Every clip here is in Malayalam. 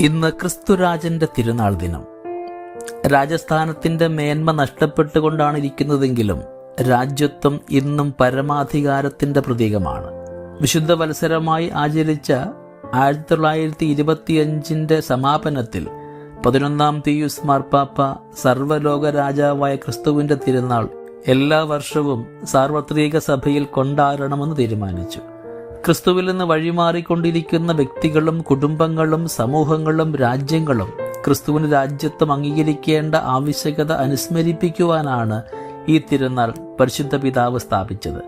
ഇന്ന് ക്രിസ്തുരാജന്റെ തിരുനാൾ ദിനം. രാജസ്ഥാനത്തിന്റെ മേന്മ നഷ്ടപ്പെട്ടുകൊണ്ടാണ് ഇരിക്കുന്നതെങ്കിലും രാജ്യത്വം ഇന്നും പരമാധികാരത്തിന്റെ പ്രതീകമാണ്. വിശുദ്ധ വത്സരമായി ആചരിച്ച ആയിരത്തി തൊള്ളായിരത്തി ഇരുപത്തിയഞ്ചിന്റെ സമാപനത്തിൽ പതിനൊന്നാം തീയുസ് മാർപ്പാപ്പ സർവലോക രാജാവായ ക്രിസ്തുവിന്റെ തിരുനാൾ എല്ലാ വർഷവും സാർവത്രിക സഭയിൽ കൊണ്ടാടണമെന്ന് തീരുമാനിച്ചു. ക്രിസ്തുവിൽ നിന്ന് വഴിമാറിക്കൊണ്ടിരിക്കുന്ന വ്യക്തികളും കുടുംബങ്ങളും സമൂഹങ്ങളും രാജ്യങ്ങളും ക്രിസ്തുവിന് രാജ്യത്വം അംഗീകരിക്കേണ്ട ആവശ്യകത അനുസ്മരിപ്പിക്കുവാനാണ് ഈ തിരുനാൾ പരിശുദ്ധ പിതാവ് സ്ഥാപിച്ചത്.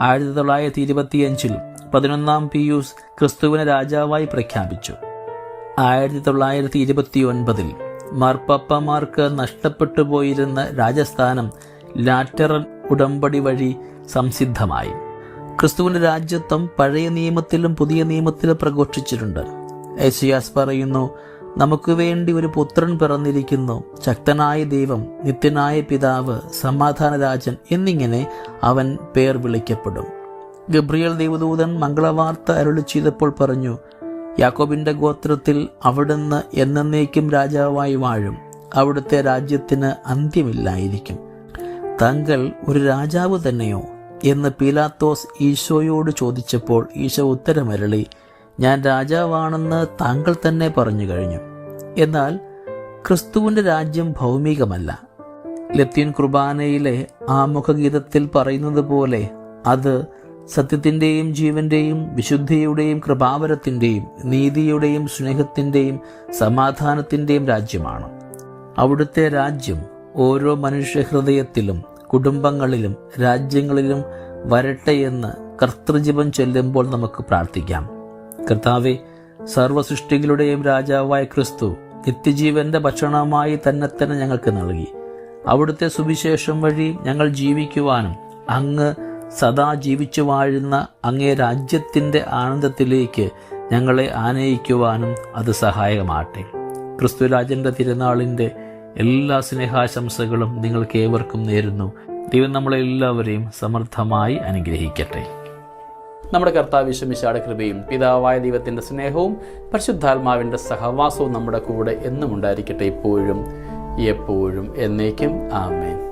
ആയിരത്തി തൊള്ളായിരത്തി ഇരുപത്തിയഞ്ചിൽ പതിനൊന്നാം പിയൂസ് ക്രിസ്തുവിനെ രാജാവായി പ്രഖ്യാപിച്ചു. ആയിരത്തി തൊള്ളായിരത്തി ഇരുപത്തി ഒൻപതിൽ മാർപ്പാപ്പമാർക്ക് നഷ്ടപ്പെട്ടു പോയിരുന്ന രാജസ്ഥാനം ലാറ്ററൻ ഉടമ്പടി വഴി സംസിദ്ധമായി. ക്രിസ്തുവിന്റെ രാജ്യത്വം പഴയ നിയമത്തിലും പുതിയ നിയമത്തിലും പ്രഘോഷിച്ചിട്ടുണ്ട്. യേശുയാസ് പറയുന്നു നമുക്ക് വേണ്ടി ഒരു പുത്രൻ പിറന്നിരിക്കുന്നു. ശക്തനായ ദൈവം നിത്യനായ പിതാവ് സമാധാന രാജൻ എന്നിങ്ങനെ അവൻ പേർ വിളിക്കപ്പെടും. ഗബ്രിയൽ ദേവദൂതൻ മംഗളവാർത്ത അരുളി ചെയ്തപ്പോൾ പറഞ്ഞു യാക്കോബിന്റെ ഗോത്രത്തിൽ അവിടുന്ന് എന്നേക്കും രാജാവായി വാഴും. അവിടുത്തെ രാജ്യത്തിന് അന്ത്യമില്ലായിരിക്കും. താങ്കൾ ഒരു രാജാവ് തന്നെയോ? എന്ന് പീലാത്തോസ് ഈശോയോട് ചോദിച്ചപ്പോൾ ഈശോ ഉത്തരമരളി ഞാൻ രാജാവാണെന്ന് താങ്കൾ തന്നെ പറഞ്ഞു കഴിഞ്ഞു. എന്നാൽ ക്രിസ്തുവിന്റെ രാജ്യം ഭൗമികമല്ല. ലത്തീൻ കുർബാനയിലെ ആമുഖഗീതത്തിൽ പറയുന്നത് പോലെ അത് സത്യത്തിന്റെയും ജീവന്റെയും വിശുദ്ധിയുടെയും കൃപാവരത്തിന്റെയും നീതിയുടെയും സ്നേഹത്തിന്റെയും സമാധാനത്തിന്റെയും രാജ്യമാണ്. അവിടുത്തെ രാജ്യം ഓരോ മനുഷ്യഹൃദയത്തിലും കുടുംബങ്ങളിലും രാജ്യങ്ങളിലും വരട്ടെ എന്ന് കർത്തൃജീവൻ ചൊല്ലുമ്പോൾ നമുക്ക് പ്രാർത്ഥിക്കാം. കർത്താവെ സർവസൃഷ്ടികളുടെയും രാജാവായ ക്രിസ്തു നിത്യജീവന്റെ ഭക്ഷണമായി തന്നെ തന്നെ ഞങ്ങൾക്ക് നൽകി. അവിടുത്തെ സുവിശേഷം വഴി ഞങ്ങൾ ജീവിക്കുവാനും അങ്ങ് സദാ ജീവിച്ചു വാഴുന്ന അങ്ങേ രാജ്യത്തിന്റെ ആനന്ദത്തിലേക്ക് ഞങ്ങളെ ആനയിക്കുവാനും അത് സഹായകമാട്ടെ ക്രിസ്തുരാജന്റെ തിരുനാളിന്റെ എല്ലാ സ്നേഹാശംസകളും നിങ്ങൾക്ക് ഏവർക്കും നേരുന്നു. ദൈവം നമ്മളെല്ലാവരെയും സമർത്ഥമായി അനുഗ്രഹിക്കട്ടെ. നമ്മുടെ കർത്താവ് വിശ്വമിശാടെ കൃപയും പിതാവായ ദൈവത്തിന്റെ സ്നേഹവും പരിശുദ്ധാത്മാവിന്റെ സഹവാസവും നമ്മുടെ കൂടെ എന്നും ഉണ്ടായിരിക്കട്ടെ ഇപ്പോഴും എപ്പോഴും എന്നേക്കും. ആമേൻ.